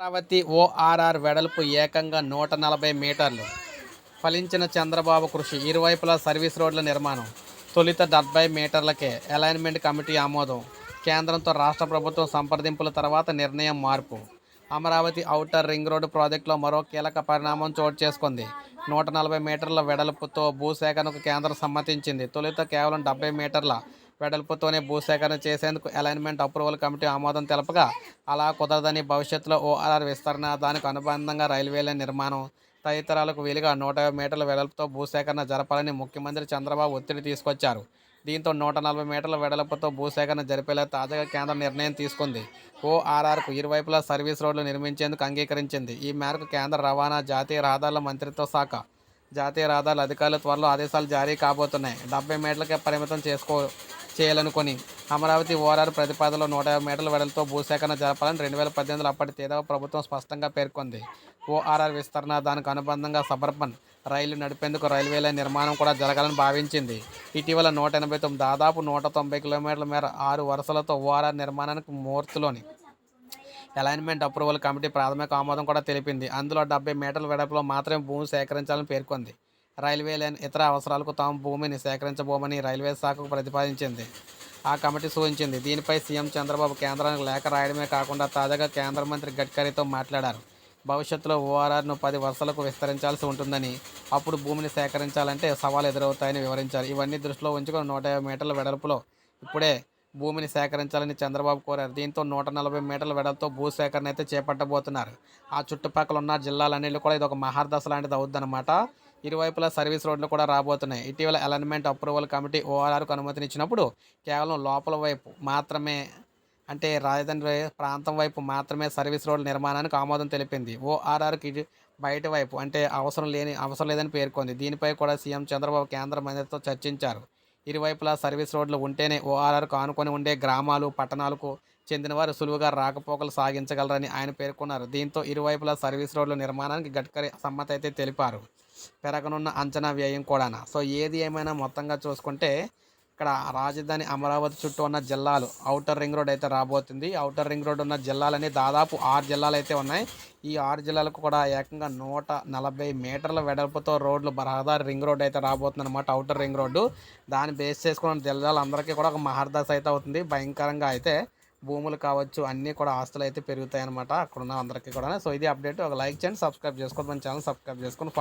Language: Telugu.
అమరావతి ఓఆర్ఆర్ వెడల్పు ఏకంగా నూట నలభై మీటర్లు. ఫలించిన చంద్రబాబు కృషి ఇరువైపులా సర్వీస్ రోడ్ల నిర్మాణం తొలిత డెబ్బై మీటర్లకే అలైన్మెంట్ కమిటీ ఆమోదం కేంద్రంతో రాష్ట్ర ప్రభుత్వం సంప్రదింపుల తర్వాత నిర్ణయం మార్పు. అమరావతి ఔటర్ రింగ్ రోడ్డు ప్రాజెక్టులో మరో కీలక పరిణామం చోటు చేసుకుంది. నూట నలభై మీటర్ల వెడల్పుతో భూసేకరణకు కేంద్రం సమ్మతించింది. తొలిత కేవలం డెబ్బై మీటర్ల వెడల్పుతోనే భూసేకరణ చేసేందుకు అలైన్మెంట్ అప్రూవల్ కమిటీ ఆమోదం తెలపగా అలా కుదరదని భవిష్యత్తులో ఓఆర్ఆర్ విస్తరణ దానికి అనుబంధంగా రైల్వేల నిర్మాణం. తదితరాలకు వీలుగా నూట యాభై మీటర్ల వెడల్పుతో భూసేకరణ జరపాలని ముఖ్యమంత్రి చంద్రబాబు ఒత్తిడి తీసుకొచ్చారు. దీంతో నూట నలభై మీటర్ల వెడల్పుతో భూసేకరణ జరిపేలా తాజాగా కేంద్రం నిర్ణయం తీసుకుంది. ఓఆర్ఆర్కు ఇరువైపులా సర్వీస్ రోడ్లు నిర్మించేందుకు అంగీకరించింది. ఈ మేరకు కేంద్ర రవాణా జాతీయ రహదారుల మంత్రిత్వ శాఖ జాతీయ రహదారుల అధికారులు త్వరలో ఆదేశాలు జారీ కాబోతున్నాయి. డెబ్బై మీటర్లకే పరిమితం చేసుకో చేయాలనుకొని అమరావతి ఓఆర్ఆర్ ప్రతిపాదనలో నూట యాభై మీటర్ల వెడలతో భూసేకరణ జరపాలని రెండు వేల పద్దెనిమిదిలో అప్పటి తేదవ ప్రభుత్వం స్పష్టంగా పేర్కొంది. ఓఆర్ఆర్ విస్తరణ దానికి అనుబంధంగా సబర్బన్ రైలు నడిపేందుకు రైల్వేల నిర్మాణం కూడా జరగాలని భావించింది. ఇటీవల నూట ఎనభై తొమ్మిది దాదాపు నూట తొంభై కిలోమీటర్ల మేర ఆరు వరుసలతో ఓఆర్ఆర్ నిర్మాణానికి మూర్తిలోని అలైన్మెంట్ అప్రూవల్ కమిటీ ప్రాథమిక ఆమోదం కూడా తెలిపింది. అందులో డెబ్బై మీటర్ల వెడపులో మాత్రమే భూమి సేకరించాలని పేర్కొంది. రైల్వే లైన్ ఇతర అవసరాలకు తాము భూమిని సేకరించబోమని రైల్వే శాఖకు ప్రతిపాదించింది. ఆ కమిటీ సూచించింది. దీనిపై సీఎం చంద్రబాబు కేంద్రానికి లేఖ రాయడమే కాకుండా తాజాగా కేంద్ర మంత్రి గడ్కరీతో మాట్లాడారు. భవిష్యత్తులో ఓఆర్ఆర్ను పది వరుసలకు విస్తరించాల్సి ఉంటుందని అప్పుడు భూమిని సేకరించాలంటే సవాలు ఎదురవుతాయని వివరించారు. ఇవన్నీ దృష్టిలో ఉంచుకొని నూట యాభై మీటర్ల వెడల్పులో ఇప్పుడే భూమిని సేకరించాలని చంద్రబాబు కోరారు. దీంతో నూట నలభై మీటర్ల వెడల్తో భూ సేకరణ అయితే చేపట్టబోతున్నారు. ఆ చుట్టుపక్కల ఉన్న జిల్లాలన్నింటిలో కూడా ఇది ఒక మహార్దశ లాంటిది అవుద్దన్నమాట. ఇరువైపులా సర్వీస్ రోడ్లు కూడా రాబోతున్నాయి. ఇటీవల అలైన్మెంట్ అప్రూవల్ కమిటీ ఓఆర్ఆర్కు అనుమతినిచ్చినప్పుడు కేవలం లోపల వైపు మాత్రమే అంటే రాజధాని ప్రాంతం వైపు మాత్రమే సర్వీస్ రోడ్ల నిర్మాణానికి ఆమోదం తెలిపింది. ఓఆర్ఆర్కి బయట వైపు అంటే అవసరం లేని అవసరం లేదని పేర్కొంది. దీనిపై కూడా సీఎం చంద్రబాబు కేంద్ర మంత్రితో చర్చించారు. ఇరువైపులా సర్వీస్ రోడ్లు ఉంటేనే ఓఆర్ఆర్కు ఆనుకొని ఉండే గ్రామాలు పట్టణాలకు చెందిన వారు సులువుగా రాకపోకలు సాగించగలరని ఆయన పేర్కొన్నారు. దీంతో ఇరువైపులా సర్వీస్ రోడ్ల నిర్మాణానికి గడ్కరీ సమ్మతి అయితే తెలిపారు. పెరగనున్న అంచనా వ్యయం కూడా సో ఏది ఏమైనా మొత్తంగా చూసుకుంటే ఇక్కడ రాజధాని అమరావతి చుట్టూ ఉన్న జిల్లాలు అవుటర్ రింగ్ రోడ్ అయితే రాబోతుంది. అవుటర్ రింగ్ రోడ్ ఉన్న జిల్లాలని దాదాపు ఆరు జిల్లాలు అయితే ఉన్నాయి. ఈ ఆరు జిల్లాలకు కూడా ఏకంగా నూట నలభై మీటర్ల వెడల్పుతో రోడ్లు రహదారి రింగ్ రోడ్ అయితే రాబోతుంది అనమాట రింగ్ రోడ్డు. దాన్ని బేస్ చేసుకున్న జిల్లాలందరికీ కూడా ఒక మహర్దశ అయితే అవుతుంది. భయంకరంగా అయితే భూములు కావచ్చు అన్నీ కూడా ఆస్తులు అయితే పెరుగుతాయి అనమాట అక్కడ ఉన్న అందరికీ కూడా సో ఇది అప్డేట్. ఒక లైక్ చేయండి సబ్స్క్రైబ్ చేసుకోండి. మన ఛానల్ సబ్స్క్రైబ్ చేసుకొని